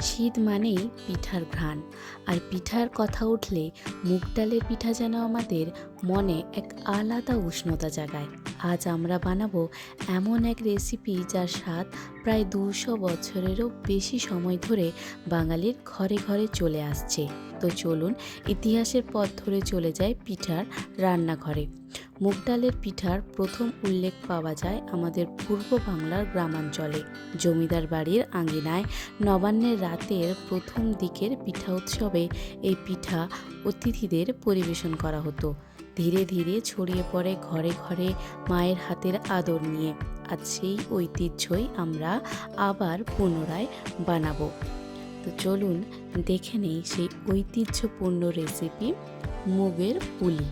শীত মানেই পিঠার ঘ্রাণ। আর পিঠার কথা উঠলে মুগ ডালের পিঠা যেন আমাদের মনে এক আলাদা উষ্ণতা জাগায়। আজ আমরা বানাবো এমন এক রেসিপি যার স্বাদ প্রায় দুশো বছরেরও বেশি সময় ধরে বাঙালির ঘরে ঘরে চলে আসছে। তো চলুন ইতিহাসের পথ ধরে চলে যায় পিঠার রান্নাঘরে। মুগ ডালের পিঠার প্রথম উল্লেখ পাওয়া যায় আমাদের পূর্ব বাংলার গ্রামাঞ্চলে। জমিদার বাড়ির আঙ্গিনায় নবান্নের রাতের প্রথম দিকের পিঠা উৎসবে এই পিঠা অতিথিদের পরিবেশন করা হতো। ধীরে ধীরে ছড়িয়ে পড়ে ঘরে ঘরে মায়ের হাতের আদর নিয়ে। আর সেই ঐতিহ্যই আমরা আবার পুনরায় বানাবো। তো চলুন দেখে নেই সেই ঐতিহ্যপূর্ণ রেসিপি মুগের পুলি।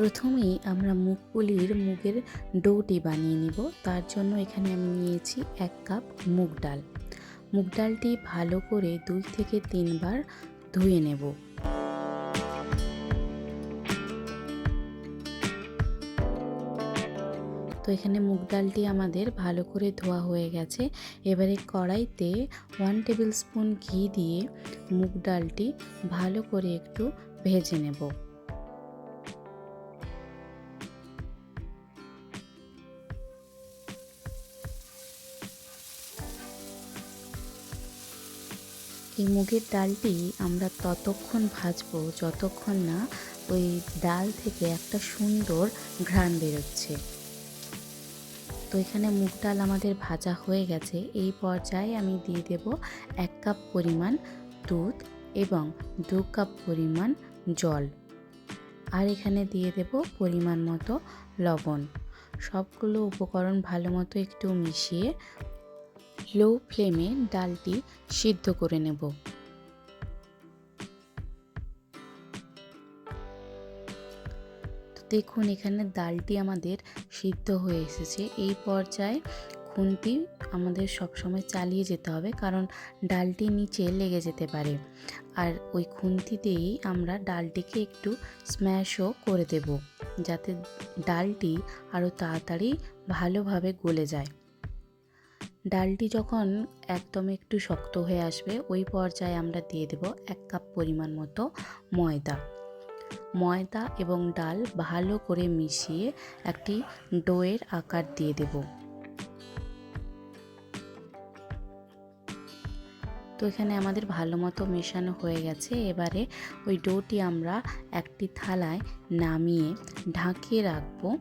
প্রথমেই আমরা মুগপুলির মুগের ডোটি বানিয়ে নিব। তার জন্য এখানে আমি নিয়েছি এক কাপ মুগ ডাল। মুগ ডালটি ভালো করে দুই থেকে তিনবার ধুয়ে নেব। তো এখানে মুগ ডালটি আমাদের ভালো করে ধোয়া হয়ে গেছে। এবারে কড়াইতে ওয়ান টেবিল স্পুন ঘি দিয়ে মুগ ডালটি ভালো করে একটু ভেজে নেব। এই মুগের ডালটি আমরা ততক্ষণ ভাজবো যতক্ষণ না ওই ডাল থেকে একটা সুন্দর ঘ্রাণ বেরোচ্ছে। তো এখানে মুগ ডাল আমাদের ভাজা হয়ে গেছে। এই পর্যায়ে আমি দিয়ে দেব এক কাপ পরিমাণ দুধ এবং দু কাপ পরিমাণ জল। আর এখানে দিয়ে দেব পরিমাণ মতো লবণ। সবগুলো উপকরণ ভালো মতো একটু মিশিয়ে লো ফ্লেমে ডালটি সিদ্ধ করে নেব। দেখুন, এখানে ডালটি আমাদের সিদ্ধ হয়ে এসেছে। এই পর্যায়ে খুন্তি আমাদের সবসময় চালিয়ে যেতে হবে, কারণ ডালটি নিচে লেগে যেতে পারে। আর ওই খুন্তিতেই আমরা ডালটিকে একটু স্ম্যাশও করে দেব, যাতে ডালটি আরও তাড়াতাড়ি ভালোভাবে গলে যায়। ডালটি যখন একদম একটু শক্ত হয়ে আসবে, ওই পর্যায়ে আমরা দিয়ে দেব এক কাপ পরিমাণ মতো ময়দা। ময়দা এবং ডাল ভালো করে মিশিয়ে একটি ডোয়ের আকার দিয়ে দেব। তো এখানে আমাদের ভালো মতো মেশানো হয়ে গেছে। এবারে ওই ডোটি আমরা একটি থালায় নামিয়ে ঢাকিয়ে রাখব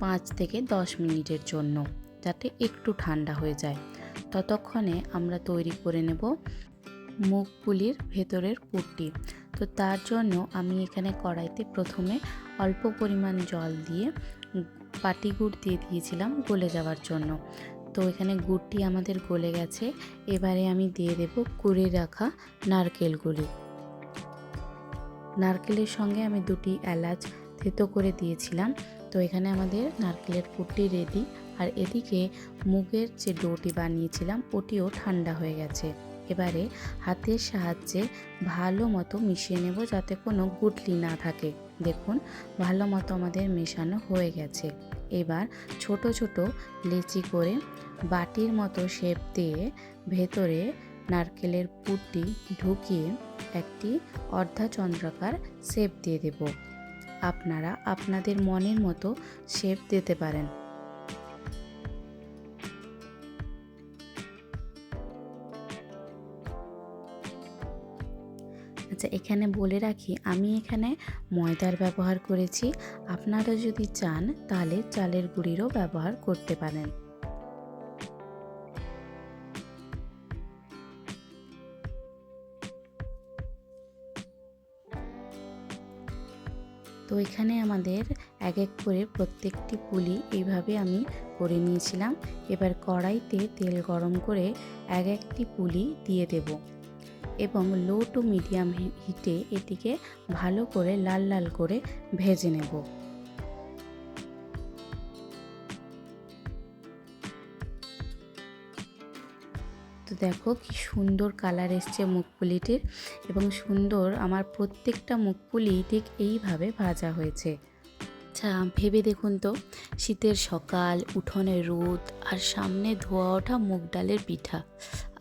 পাঁচ থেকে দশ মিনিটের জন্য। যাতে একটু ঠান্ডা হয়ে যায়। ততক্ষণে আমরা তৈরি করে নেব মুগ পুলির ভেতরের পুরটি তো তার জন্য আমি এখানে কড়াইতে প্রথমে অল্প পরিমাণ জল দিয়ে পাটি গুড় দিয়ে দিয়েছিলাম গলে যাওয়ার জন্য। তো এখানে গুড়টি আমাদের গলে গেছে। এবারে আমি দিয়ে দেব কুড়ে রাখা নারকেলগুলি নারকেলের সঙ্গে আমি দুটি এলাচ থেতো করে দিয়েছিলাম। তো এখানে আমাদের নারকেলের পুরটি রেডি আর এদিকে মুগের যে ডোটি বানিয়েছিলাম, ওটিও ঠান্ডা হয়ে গেছে। এবারে হাতের সাহায্যে ভালো মতো মিশিয়ে নেব যাতে কোনো গুটলি না থাকে। দেখুন, ভালো মতো আমাদের মেশানো হয়ে গেছে। এবার ছোট ছোট লেচি করে বাটির মতো শেপ দিয়ে ভেতরে নারকেলের পুরটি ঢুকিয়ে একটি অর্ধাচন্দ্রাকার শেপ দিয়ে দেব। আপনারা আপনাদের মনের মতো শেপ দিতে পারেন। আচ্ছা এখানে বলে রাখি, আমি এখানে ময়দার ব্যবহার করেছি। আপনারা যদি চান, তাহলে চালের গুঁড়িরও ব্যবহার করতে পারেন। তো এখানে আমাদের এক এক করে প্রত্যেকটি পুলি এইভাবে আমি করে নিয়েছিলাম। এবার কড়াইতে তেল গরম করে এক একটি পুলি দিয়ে দেব। এবং লো টু মিডিয়াম হিটে এটিকে ভালো করে লাল লাল করে ভেজে নেব। তো দেখো কি সুন্দর কালার এসছে মুখপুলিটির এবং সুন্দর আমার প্রত্যেকটা মুখপুলি ঠিক এইভাবে ভাজা হয়েছে। আচ্ছা ভেবে দেখুন তো, শীতের সকাল উঠোনে রোদ আর সামনে ধোয়া ওঠা মুগ ডালের পিঠা।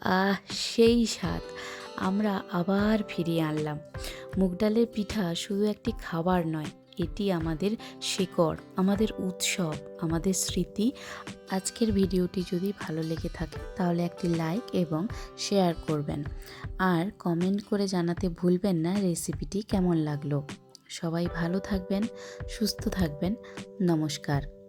আহ, সেই স্বাদ। আমরা আবার ফিরিয়ে আনলাম। মুগ ডালের পিঠা শুধু একটি খাবার নয়, এটি আমাদের শেকড়, আমাদের উৎসব, আমাদের স্মৃতি। আজকের ভিডিওটি যদি ভালো লেগে থাকে, তাহলে একটি লাইক এবং শেয়ার করবেন। আর কমেন্ট করে জানাতে ভুলবেন না রেসিপিটি কেমন লাগল। সবাই ভালো থাকবেন, সুস্থ থাকবেন। নমস্কার।